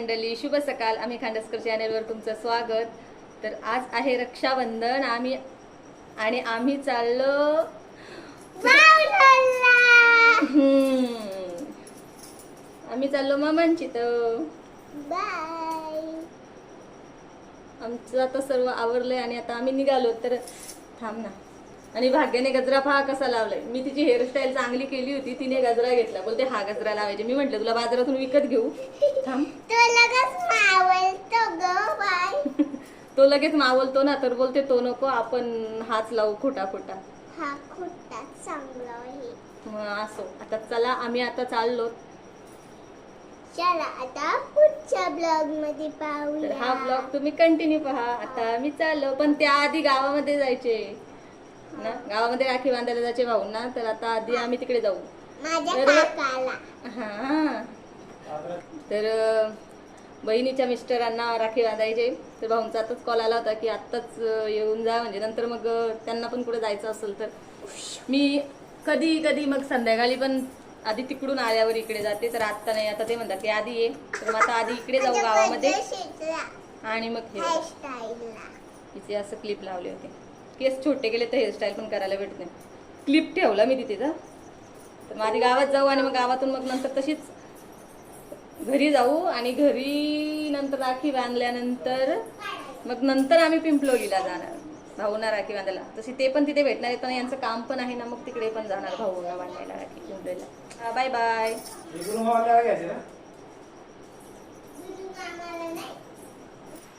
मंडळी शुभ सकाळ आम्ही खांडसकर चॅनेलवर तुमचं स्वागत. तर आज आहे रक्षाबंधन. आम्ही आणि आम्ही चाललो. आम्ही चाललो मामांची तर बाय आमचं आता सर्व आवरलंय आणि आता आम्ही निघालो. तर थांब ना. आणि भाग्याने गजरा पहा कसा लावलाय. मी तिची हेअरस्टाईल चांगली केली होती तिने गजरा घेतला. बोलते हा गजरा लावायचे. मी म्हंटल तुला बाजारातून विकत घेऊ. थांब. तो लगेच मावलतो ना तर बोलते तो नको आपण हाच लावू खोटा खोटा हा चांगला असो. आता चला आम्ही आता चाललो. चला आता पुढच्या ब्लॉगमध्ये पाहूया. हा ब्लॉग तुम्ही कंटिन्यू पहा. आता आम्ही चाललो पण त्याआधी गावामध्ये जायचे. ना? गावामध्ये राखी बांधायला जायचे भाऊ ना तर आता आधी आम्ही तिकडे जाऊ. तर- हा. बहिणीच्या मिस्टरांना राखी बांधायचे. तर भाऊंचा आताच कॉल आला होता की आत्ताच येऊन जा. म्हणजे नंतर मग त्यांना पण कुठे जायचं असेल तर. मी कधी कधी मग संध्याकाळी पण आधी तिकडून आल्यावर इकडे जाते. तर आत्ता नाही आता ते म्हणतात की आधी ये. तर मग आता आधी इकडे जाऊ गावामध्ये. आणि मग हे तिचे असं क्लिप लावले होते. केस छोटे गेले तर हेअरस्टाईल पण करायला भेटत. नाही क्लिप ठेवला मी तिथे जा तर मग आधी गावात जाऊ आणि मग गावातून मग नंतर तशीच घरी जाऊ आणि घरी नंतर राखी बांधल्यानंतर मग नंतर आम्ही पिंपलोलीला जाणार. भाऊना राखी बांधायला. तशी ते पण तिथे भेटणार आहेत पण यांचं काम पण आहे ना मग तिकडे पण जाणार भाऊना बांधायला राखी पिंपलोलीला बाय बाय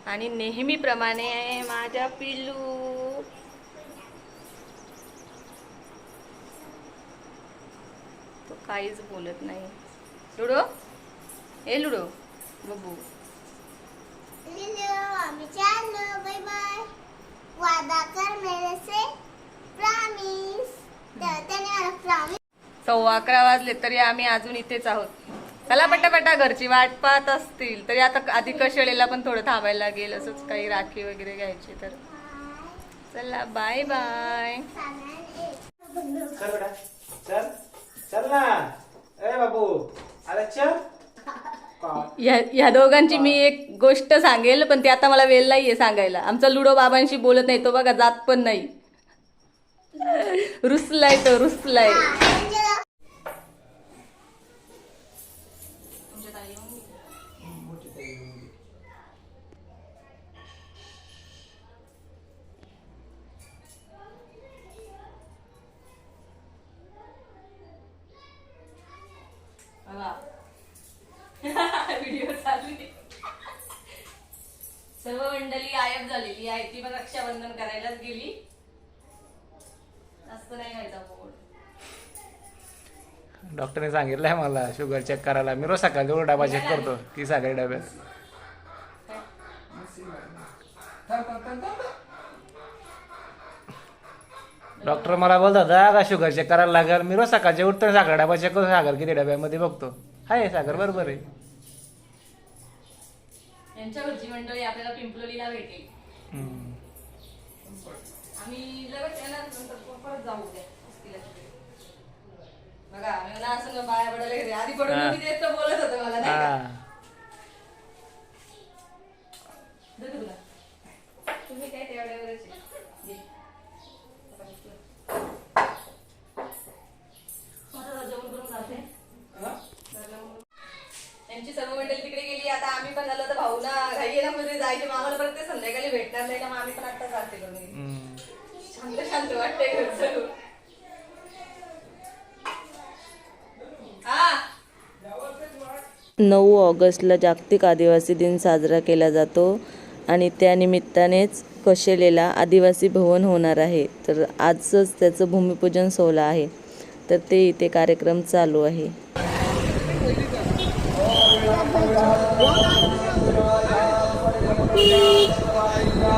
आणि नेहमीप्रमाणे माझ्या पिल्लू काहीच बोलत नाही. लुडो? ए लुडो. बबू. सव्वा अकरा वाजले तरी आम्ही अजून इथेच आहोत. चला पटापटा घरची वाट पाहत असतील. तरी आता आधी कशेळेला पण थोडं थांबायला लागेल. असंच काही राखी वगैरे घ्यायची तर. चला बाय बाय चल ना ए बाबू अरे चल का- या ह्या दोघांची मी एक गोष्ट सांगेल पण ते आता मला वेळ नाहीये सांगायला. आमचा लुडो बाबांशी बोलत नाही तो बघा जात पण नाही. रुसलाय तो रुसलाय. व्हिडिओ चालू. सर्व मंडळी गायब झालेली आहे. ती मग रक्षाबंधन करायलाच गेली. जास्त नाही व्हायचा बोर्ड डॉक्टरने सांगितलंय मला शुगर चेक करायला. मी रोज सकाळी जेवढं डबा चेक करतो ती सकाळी डब्यात डॉक्टर मला बोलतात "जा का शुगर चेक करायला लागेल. मी रोज सकाळचे उठतो साखर डबा चेक करतो साखर किती डब्यामध्ये बघतो. आहे साखर बरोबर आहे यांच्या घरची मंडळी आपल्याला पिंपलोलीला भेटेल हम्म. आम्ही लगेच येणार नंतर परत जाऊ द्या वस्तीला तिकडे. बघा मी मला असं ना बाया पडायला गेले आधी पडून हा. मी तेच तर बोलत होते मला नाही का हा दे गं तुला तुम्ही काय. घे. आता नऊ ऑगस्टला जागतिक आदिवासी दिन साजरा केला जातो आणि त्यानिमित्तानेच कशेलेला आदिवासी भवन होणार आहे. तर आजच त्याचं भूमिपूजन सोहळा आहे. तर ते इथे कार्यक्रम चालू आहे.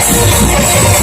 करते गेलं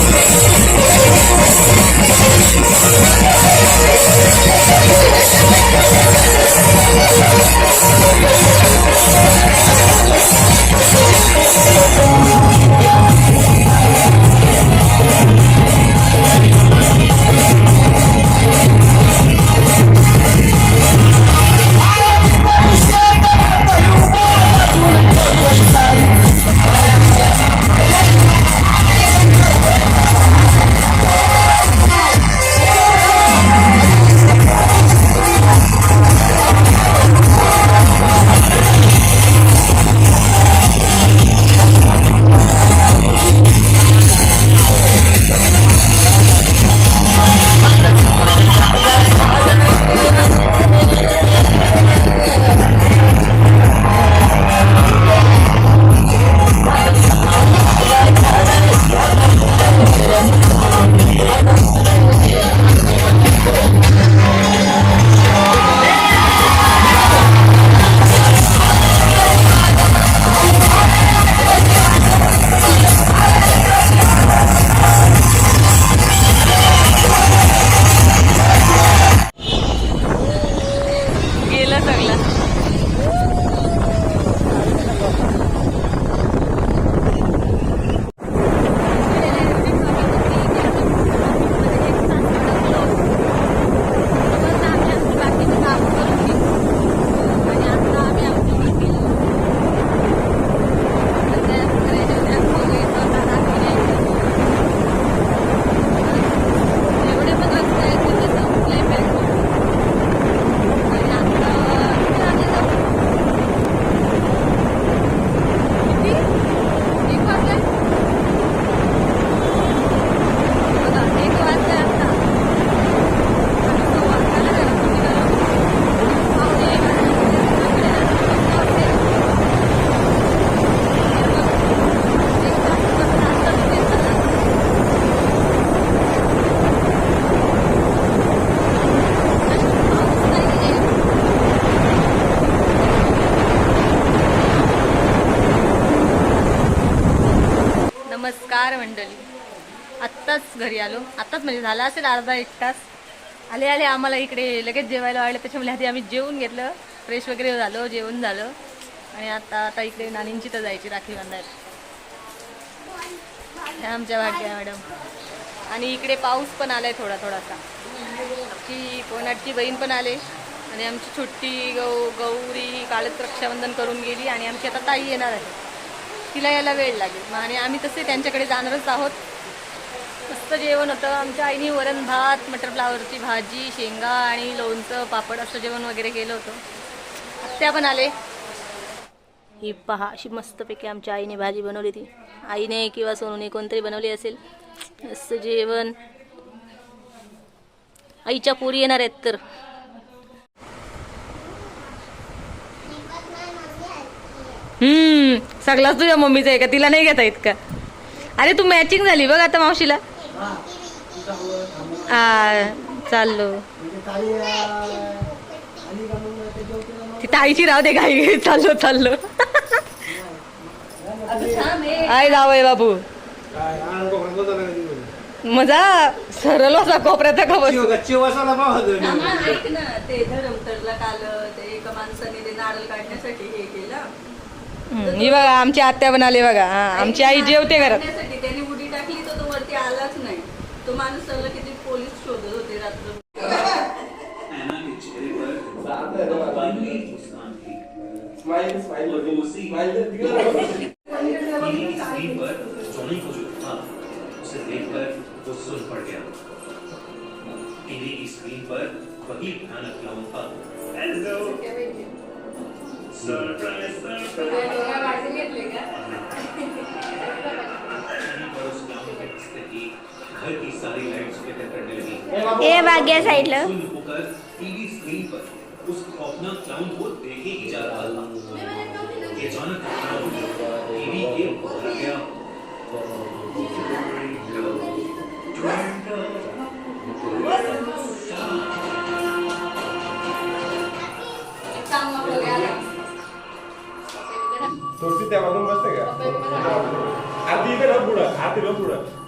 घरी आलो. आत्ताच म्हणजे झाला असेल अर्धा एक तास. आले आले आम्हाला इकडे लगेच जेवायला वाढलं. त्याच्यामुळे आधी आम्ही जेवून घेतलं. फ्रेश वगैरे झालो जेवण झालं. आणि आता आता इकडे नानींची तर जायची राखी बांधायला. ह्या आमच्या भाग्या मॅडम. आणि इकडे पाऊस पण आलाय थोडा थोडासा. आमची कोणाची बहीण पण आले. आणि आमची छोटी गौ गौरी कालच रक्षाबंधन करून गेली. आणि आमची आता ताई येणार आहे. तिला यायला वेळ लागेल. आणि आम्ही तसे त्यांच्याकडे जाणारच आहोत. मस्त जेवण होतं. आमच्या आईने वरण भात मटर फ्लावरची भाजी शेंगा आणि लोणचं पापड असं जेवण वगैरे केलं होतं. आत्या पण आले. ही पहा अशी मस्तपैकी आमच्या आईने भाजी बनवली ती. आईने किंवा सोनूने कोणतरी बनवली असेल. मस्त जेवण. आईच्या पोरी येणार आहेत तर. हम्म सगळाच तुझ्या मम्मीचा आहे का? तिला नाही घेता येत का? अरे तू मॅचिंग झाली बघ आता मावशीला. चाललो. ती ताईची राव दे घाई घाई चाललो चाललो. आय जावय बाबू. मजा सरळ असा कोपऱ्याचा खबर ते धरमतरला काल ते एका माणसाने ते नारळ काढण्यासाठी हे केलं. ही बघा आमची आत्या पण आली बघा. हा, आमची आई जेवते घरात काढण्यासाठी त्यांनी उडी टाकली तर तो वरती आलाच नाही तो माणूस सगळं किती पोलीस शोधत होते रात्र पर उसे देखकर सुन पड़ गया टीवी की स्क्रीन पर वही भयानक क्लाउन था हेलो सरप्राइज सरप्राइज पर उस क्लाउन के हंसते ही ए भाग्या होकर टीवी स्क्रीन पर. उस खौफनाक क्लाउन को देखे ही जा रहा था ये अचानक टीवी के आ गया थोडीशी त्यामधून बसते का? इथे ना पुढं आधी ना पुढं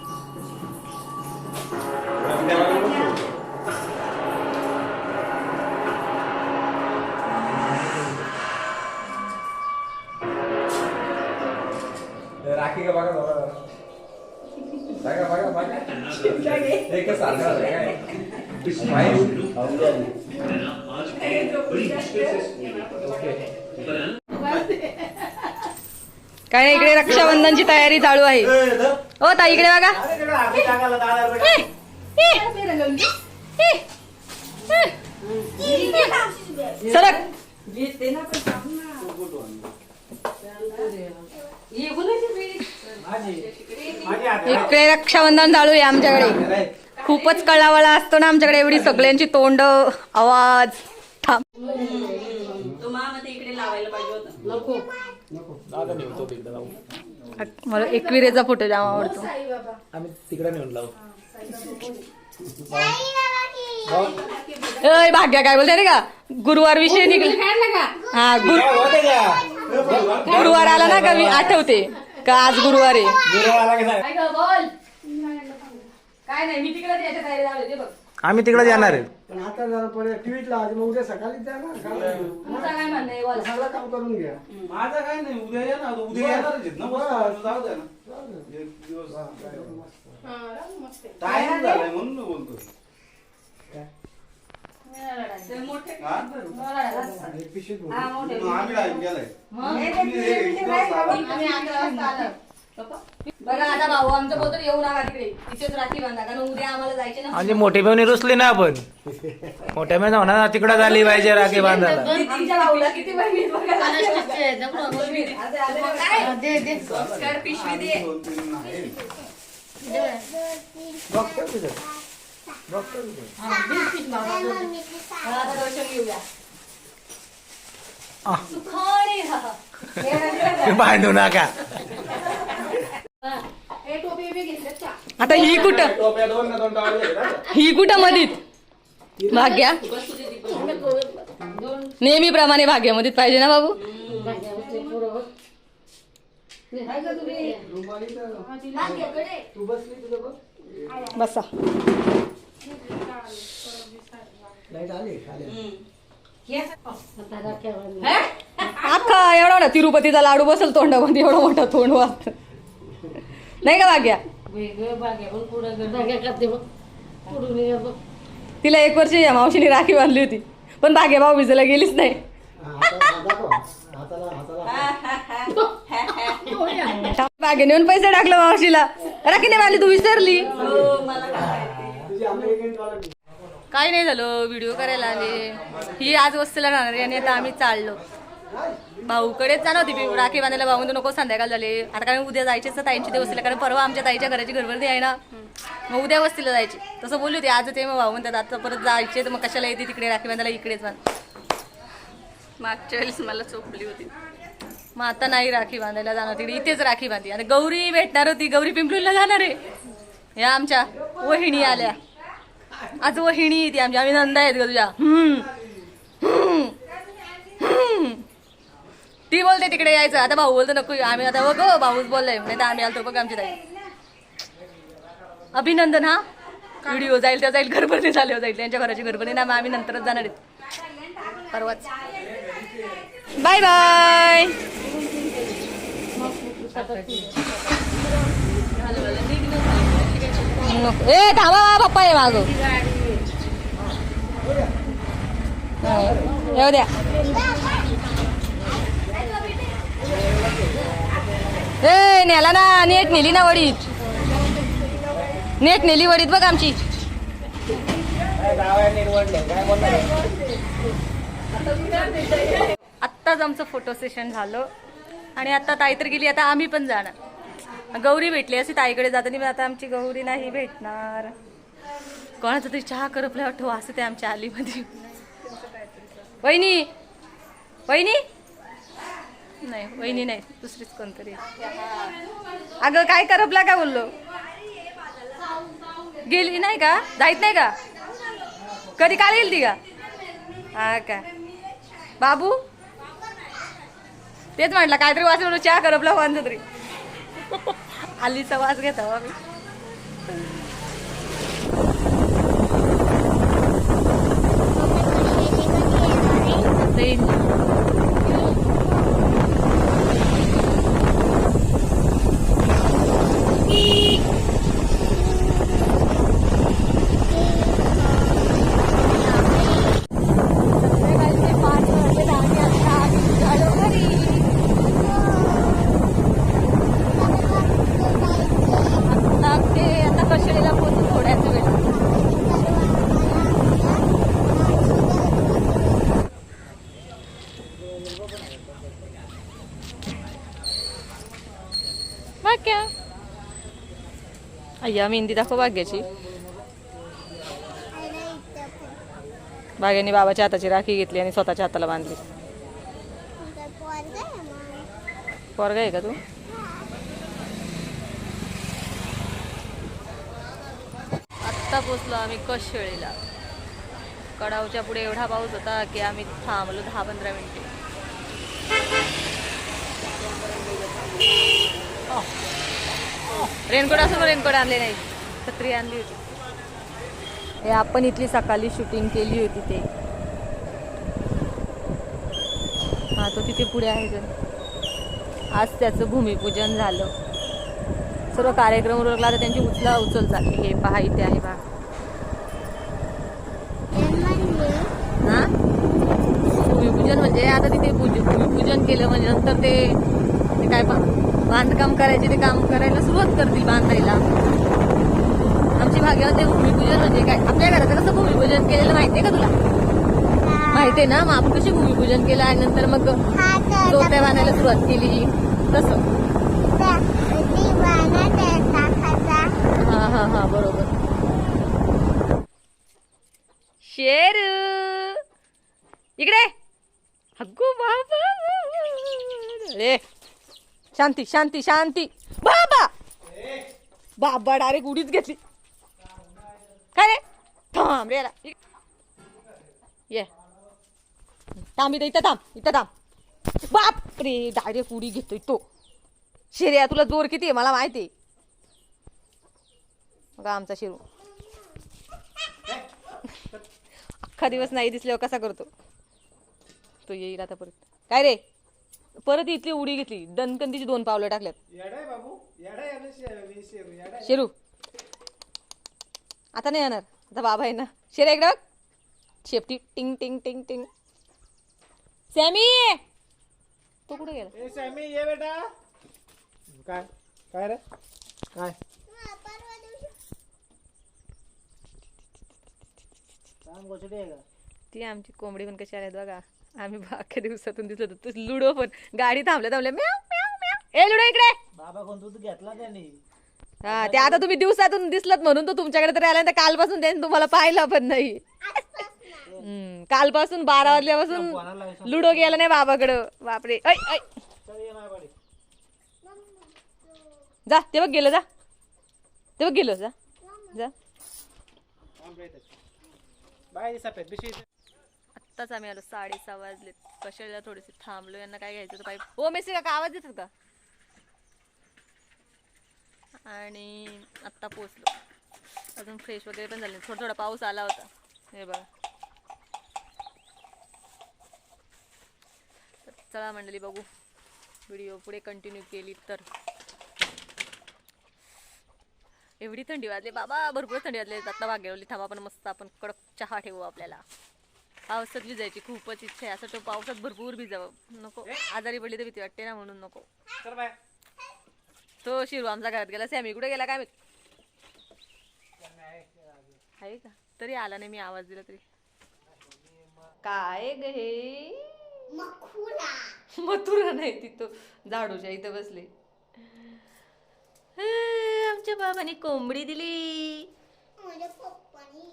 काय नाही इकडे रक्षाबंधनची तयारी चालू आहे. हो ताई इकडे बघा. सरक इकडे रक्षाबंधन चालू आहे आमच्याकडे. खूपच कळावळा असतो ना आमच्याकडे एवढी सगळ्यांची तोंड आवाज. थांब. मला एकविरेचा फोटो जाम आवडतो. आम्ही तिकडे नेऊन लावू. अय भाग्या काय बोलते रे का? गुरुवार विषय निघला हा गुरु गुरुवार आला ना का मी? आठवते. का आज गुरुवार आहे? काय नाही मी तिकडे याच्या तयारी झाले बघ. आम्ही तिकडे जाणार आहे. पण आता जरा लावायची मग उद्या सकाळी द्या ना काम तुमचं काय म्हणणं आहे बोला. सगळं काम करून घ्या माझं काय नाही उद्या या ना उद्या येणारच आहेत ना बस. जाऊ द्या ना. एक दिवस. टाइम झालाय म्हणून मी बोलतो हा? एक पिशवीत भरून. मग आम्ही टाइम गेलाय. बघा आता भाऊ आमचं बोलतो येऊ नका तिकडे तिथेच राखी बांधा कारण उद्या आम्हाला जायचे ना म्हणजे मोठी बहिणी रुसली ना आपण मोठ्या बहिणी होणार तिकडे झाली पाहिजे राखी बांधायला आमच्या भाऊला किती बहिणी आहेत बघा. आता आले ना काय? संस्कार पिशवी दे दोन तीन आहे बघतो तिथं. बघतो तिथं. मला आता दर्शन घेऊया आ. सुखाने राहा. बांधू नका आता ही कुठं. ही कुठं मधीत? भाग्या? नेहमीप्रमाणे भाग्यामध्येच पाहिजे ना बाबू? बसा. अख्खा एवढा ना तिरुपतीचा लाडू बसल तोंडामध्ये एवढं मोठं तोंड वाजत. नाही का भाग्या? तिला एक वर्ष या मावशीने राखी बांधली होती. पण भाग्या भाऊ भिजायला गेलीच नाही. भाग्याने येऊन पैसे टाकलं मावशीला. राखी नाही बांधली तू विसरली. काही नाही झालं व्हिडिओ करायला आले. ही आज वस्तीला राहणार आहे आणि आता आम्ही चाललो. भाऊकडेच जाणार होती मी राखी बांधायला भाऊ नको संध्याकाळ झाले. आता कारण उद्या जायचेच तर ताईंची ते वस्तीला कारण परवा आमच्या ताईच्या घराची घरभरती आहे ना. मग उद्या वस्तीला जायची. तसं बोलली होती आज ते मग भाऊ म्हणतात आता परत जायचे तर मग कशाला येते तिकडे राखी बांधायला इकडेच मागच्या वेळेस मला चोपली होती. मग आता नाही राखी बांधायला जाणार तिकडे इथेच राखी बांधली. आणि गौरी भेटणार होती गौरी पिंपळूला जाणार आहे. या आमच्या वहिनी आल्या. आज वहिनी ती आमची आम्ही नंदा आहेत ग तुझ्या. हम्म. हम्म. ती बोलते तिकडे यायचं. आता भाऊ बोलतो नको आम्ही आता बघ भाऊच बोललाय. नाही तर आम्ही आलतो बघ आमची ताई अभिनंदन हा? व्हिडिओ जाईल त्या जाईल घरभरती झाले जाईल त्यांच्या घराची घरभरती ना मग आम्ही नंतरच जाणार आहेत. परवाच. बाय बाय नको. ए धावा पप्पा आहे माग. येऊ द्या. ए नेला ना नेट नेली ना वडीत नेट नेली वडीत बघ आमची. आत्ताच आमचं फोटो सेशन झालं. आणि आता ताई तर गेली आता आम्ही पण जाणार. गौरी भेटली अशी ताईकडे जाताना आता आमची गौरी नाही भेटणार. कोणाचा तरी चहा करपल्या वाटतो असं ते आमच्या आलीमध्ये. वहिनी वहिनी. नाही वहिनी नाही दुसरीच कोणतरी. अगं काय करपला का बोललो? गेली नाही का? जायत नाही का? कधी काल गेली ती का? हा का? बाबू? तेच म्हटलं काहीतरी वास म्हणून चहा करपला कोणतं तरी. आलीचा वास घेता हो आम्ही जाईन. आता ते आता कशेला पोहोचू थोड्याच वेळ भाग्या या मेहंदी दाखव भाग्याची. भाग्याने बाबाच्या हाताची राखी घेतली आणि स्वतःच्या हाताला बांधली. पोरगा आहे का तू? आत्ता पोचलो आम्ही कशेळीला. कडावच्या पुढे एवढा पाऊस होता की आम्ही थांबलो दहा पंधरा मिनिटे. रेनकोट असं रेनकोट आणले नाही. छत्री आणली होती. हे आपण इथली सकाळी शूटिंग केली होती ते. हा तो तिथे पुढे आहे जण आज त्याचं भूमिपूजन झालं. सर्व कार्यक्रम उरकला तर त्यांची उचला उचल चालली. हे पहा इथे आहे बा. हा? भूमिपूजन म्हणजे आता तिथे पूज भूमिपूजन केलं म्हणजे नंतर ते काय पहा बांधकाम करायचे ते काम करायला सुरुवात करतील बांधायला. आमची भाग्यामध्ये भूमिपूजन म्हणजे काय आपल्या घरात कसं भूमिपूजन केलेलं माहितीये का तुला? माहितीये ना? मग आपण कशी भूमिपूजन केलं आणि नंतर मग जोत्या बांधायला सुरुवात केली? तसं. हा हा हा बरोबर शेरू इकडे अगो बाबा रे शांती शांती शांती. बाबा! बाबा डायरेक्ट उडीच घेतली. काय रे? थांब रे ये. थांब इथं इथं थांब इथं थांब. बाप रे डायरेक्ट उडी घेतोय तो. शेऱ्या तुला जोर किती आहे? मला माहिती आहे. बघा आमचा शिरू. अख्खा दिवस नाही दिसल्यावर कसा करतो? तो येईल आता परत. काय रे? परत इथली उडी घेतली. दणकंदीची दोन पावलं टाकल्यात. येडाय बाबू येडाय आणि शे- शेरू, येडाय. शेरू. आता नाही येणार. आता बाबा आहे ना. शेरे इकडं बघ. शेपटी टिंग टिंग टिंग टिंग. सॅमी! तो कुठे गेला? ए सॅमी ये बेटा. काय? काय रे? काय? काम गोचडी आहे का? ती आमची कोंबडी पण कशी आल्यात बघा. आम्ही अख्ख्या दिवसातून दिसत होतो. लुडो पण गाडी थांबल्या थांबल्या म्याव म्याव म्याव. ए लुडो इकडे. बाबा दूध घेतला त्यांनी हा ते आता तुम्ही दिवसातून दिसलात म्हणून तो तुमच्याकडे तरी आला तर कालपासून त्यांनी तुम्हाला पाहिला पण नाही. हम्म, कालपासून बारा वाजल्यापासून लुडो गेला नाही बाबाकडं. बापरे. ऐ ऐ. चल ये माझ्या गाडी जा ते बघ गेलं जा. ते बघ गेलं जा. जा. बाय सफेद. बिशी आत्ताच आम्ही आलो साडेसहा वाजले. कशाला थोडेसे थांबलो यांना काय घ्यायचं पाहिजे? हो मेसी का आवाज देतात का? आणि आत्ता पोचलो अजून फ्रेश वगैरे पण झाले थोडा थोडा पाऊस आला होता. हे बघा. चला मंडळी बघू. व्हिडिओ पुढे कंटिन्यू केली तर. एवढी थंडी वाजली. बाबा भरपूर थंडी वाजली. आत्ता भाग्यवली थांबा पण मस्त आपण कडक चहा ठेवू आपल्याला. पावसात भिजायची खूपच इच्छा आहे. असं तो पावसात भरपूर भिजावं. नको. आजारी पडली तर भीती वाटते ना म्हणून नको. चल बाय. तो शिरू आमच्या घरात गेला. सॅमी कुठे गेला काय माहीत? आहे का तरी आला नाही मी आवाज दिला तरी. काय ग हे? मथुरा नाही तिथं. झाडूच्या इथं बसले. आमच्या बाबाने कोंबडी दिली. माझ्या पप्पानी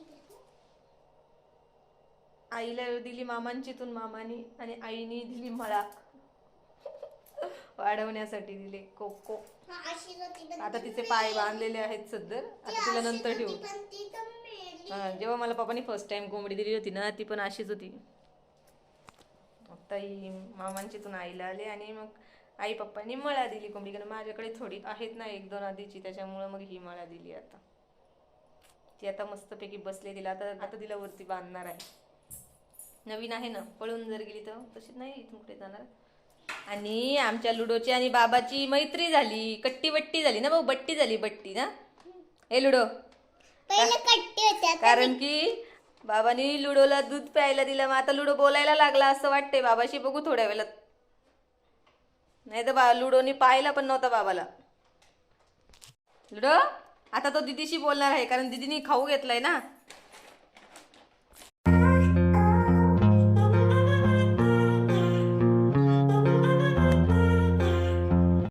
आईला दिली मामांचीतून मामानी आणि आईने दिली मला. वाढवण्यासाठी दिले कोको. आता तिचे पाय बांधलेले आहेत ती आता तिला नंतर ठेवू. जेव्हा मला पप्पानी फर्स्ट टाइम कोंबडी दिली होती ना ती पण अशीच होती. आता ही मामांचीतून आईला आले आणि मग आई पप्पांनी मला दिली कोंबडी. कारण माझ्याकडे थोडी आहेत ना एक दोन आधीची. त्याच्यामुळं मग ही मला दिली आता. ती आता मस्तपैकी बसले तिला. आता आता तिला वरती बांधणार आहे. नवीन आहे ना पळून जर गेली तर. तशी नाही इथून कुठे जाणार. आणि आमच्या लुडोची आणि बाबाची मैत्री झाली कट्टी बट्टी झाली ना भाऊ बट्टी झाली बट्टी ना? हे लुडो. कारण की बाबांनी लुडोला दूध प्यायला दिलं मग आता लुडो बोलायला लागला असं वाटतंय बाबाशी बघू थोड्या वेळात. नाही तर बा लुडोनी पाहिला पण नव्हता बाबाला. लुडो आता तो दिदीशी बोलणार आहे कारण दिदीनी खाऊ घेतलाय ना.